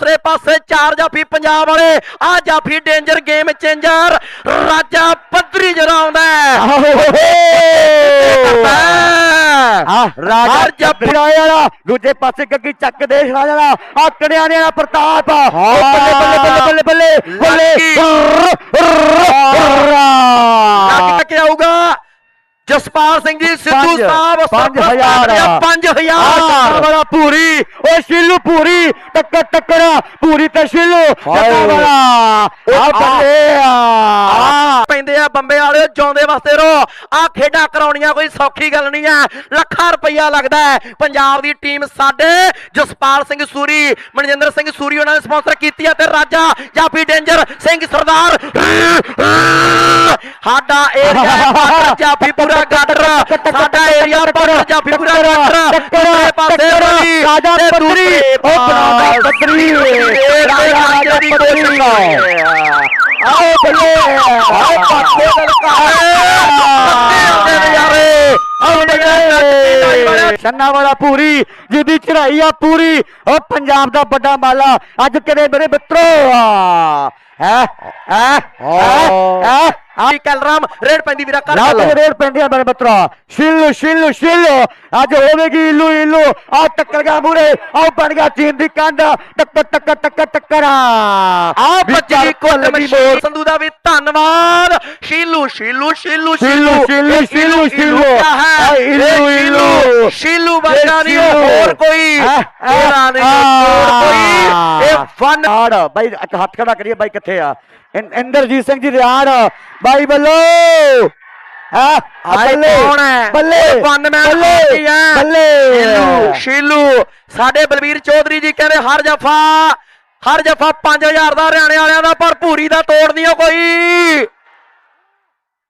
ਦੂਸਰੇ ਪਾਸੇ ਚਾਰ ਜਾਫੀ ਪੰਜਾਬ ਵਾਲੇ ਆ ਜਾਫੀ ਡੇਂਜਰ ਗੇਮ ਚੇਂਜਰ ਰਾਜਾ ਪੱਧਰੀ ਜਰਾ ਆਉਂਦਾ ਰਾਜਾ ਜੱਫੜਾਏ ਵਾਲਾ ਦੂਜੇ ਪਾਸੇ ਗੱਗੀ ਚੱਕ ਦੇ ਰਾਜਾ ਵਾਲਾ ਆਕੜਿਆਂ ਨੇ ਵਾਲਾ ਪ੍ਰਤਾਪ। ਬੱਲੇ ਬੱਲੇ ਬੱਲੇ ਬੱਲੇ ਬੱਲੇ। ਜਸਪਾਲ ਸਿੰਘ ਜੀ ਸਿੱਧੂ ਸਾਹਿਬ ਪੰਜ ਹਜ਼ਾਰ। 5000 ਵਾਲਾ ਪੂਰੀ ਓ ਸ਼ਿਲੂ ਪੂਰੀ ਟੱਕਰ ਟੱਕਰ ਪੂਰੀ ਤੇ ਸ਼ਿਲੂ ਜੱਟਾ ਵਾਲਾ। ਆ ਬੱਲੇ ਆ। ਆ ਪੈਂਦੇ ਆ ਬੰਬੇ ਵਾਲਿਓ ਜਿਉਂਦੇ ਵਾਸਤੇ ਰੋ। ਆ ਖੇਡਾਂ ਕਰਾਉਣੀਆਂ ਕੋਈ ਸੌਖੀ ਗੱਲ ਨਹੀਂ ਆ। ਲੱਖਾਂ ਰੁਪਈਆ ਲੱਗਦਾ ਹੈ। ਪੰਜਾਬ ਦੀ ਟੀਮ ਸਾਡੇ ਜਸਪਾਲ ਸਿੰਘ ਸੂਰੀ ਮਨਜਿੰਦਰ ਸਿੰਘ ਸੂਰੀ ਉਹਨਾਂ ਨੇ ਸਪਾਂਸਰ ਕੀਤੀ ਹੈ ਤੇ ਰਾਜਾ ਜਾਫੀ ਡੇਂਜਰ ਸਿੰਘ ਸਰਦਾਰ। ਸਾਡਾ ਏਰੀਆ ਬਾਰਡਰ ਜਾਫੀ ਪੂਰਾ ਗਾਡਰ ਸਾਡਾ ਏਰੀਆ ਬਾਰਡਰ ਜਾਫੀ ਪੂਰਾ ਗਾਡਰ ਦੂਸਰੇ ਪਾਸੇ ਰਵੀ ਰਾਜਾ ਤੇ ਪੱਤਰੀ ਦੂਸਰੇ ਉਹ ਬਣਾਉਂਦਾ ਪੱਤਰੀ ਰਾਜਾ ਰਾਜਾ ਪੱਤਰੀ ਆਓ ਬੱਲੇ ਆਓ ਪਾਸੇ ਨਜ਼ਾਰੇ ਛੰਨਾ ਵਾਲਾ ਪੂਰੀ ਜਿਹਦੀ ਚੜਾਈ ਆ ਪੂਰੀ ਉਹ ਪੰਜਾਬ ਦਾ ਵੱਡਾ ਮਾਲਾ ਅੱਜ ਕਿਹੜੇ ਮੇਰੇ ਮਿੱਤਰੋ ਹੈ ਹੈ ਹੈ ਆ ਕਲਰਾਮ ਰੇਡ ਪੈਂਦੀ ਵੀਰਾ ਕਰ ਰਾਤ ਚੱਲ ਦੇ ਰੇਡ ਪੈਂਦੀਆਂ ਮੇਰੇ ਮਿੱਤਰੋ। ਸ਼ਿਲੂ ਸ਼ਿਲੂ ਸ਼ਿਲੂ ਅੱਜ ਹੋਵੇਗੀ ਇਲੂ ਇਲੂ। ਆ ਟੱਕਰ ਗਿਆ ਮੂਰੇ ਆ ਬਣ ਗਿਆ ਚੀਨ ਦੀ ਕੰਧ। ਟੱਕਰ ਟੱਕਰ ਟੱਕਰ ਟੱਕਰ। ਆ ਆ ਬੱਚੀ ਕੁੱਲ ਮਸ਼ਹੂਰ ਸੰਧੂ ਦਾ ਵੀ ਧੰਨਵਾਦ। ਸ਼ੀਲੂ ਸ਼ੀਲੂ ਸ਼ੀਲੂ ਸ਼ੀਲੂ, ਸ਼ੀਲੂ, ਸ਼ੀਲੂ, ਸ਼ੀਲੂ। ਕਿਆ ਹੈ? ਆ, ਇਲੂ, ਇਹ ਇਲੂ। ਸ਼ੀਲੂ ਵਰਗਾ ਨਹੀਂ ਸ਼ੀਲੂ। ਹੋਰ ਕੋਈ। ਹੈਂ? ਇਹਦਾ ਨਹੀਂ ਹੋਰ ਕੋਈ। ਇਹ ਫਨ ਆੜ ਬਾਈ ਇੱਕ ਹੱਥ ਖੜਾ ਕਰੀਏ ਬਾਈ ਕਿੱਥੇ ਆ? ਇੰਦਰਜੀਤ ਸਿੰਘ ਜੀ ਰਿਆੜ। ਬਾਈ ਬੱਲੋ। ਹਾਂ? ਆਏ ਕੌਣ ਹੈ? ਬੱਲੇ। ਇਹ ਵਨਮੈਨ ਬੱਲੇ। ਆਰਮੀ ਹੈ। ਬੱਲੇ। ਸ਼ੀਲੂ ਸ਼ੀਲੂ। ਸਾਡੇ ਬਲਵੀਰ ਚੌਧਰੀ ਜੀ ਕਹਿੰਦੇ ਹਰ ਜਫਾ ਹਰ ਜਫਾ 5000 ਦਾ ਹਰਿਆਣੇ ਵਾਲਿਆਂ ਦਾ ਪਰ ਭੂਰੀ ਦਾ ਤੋੜ ਨਹੀਂ ਕੋਈ।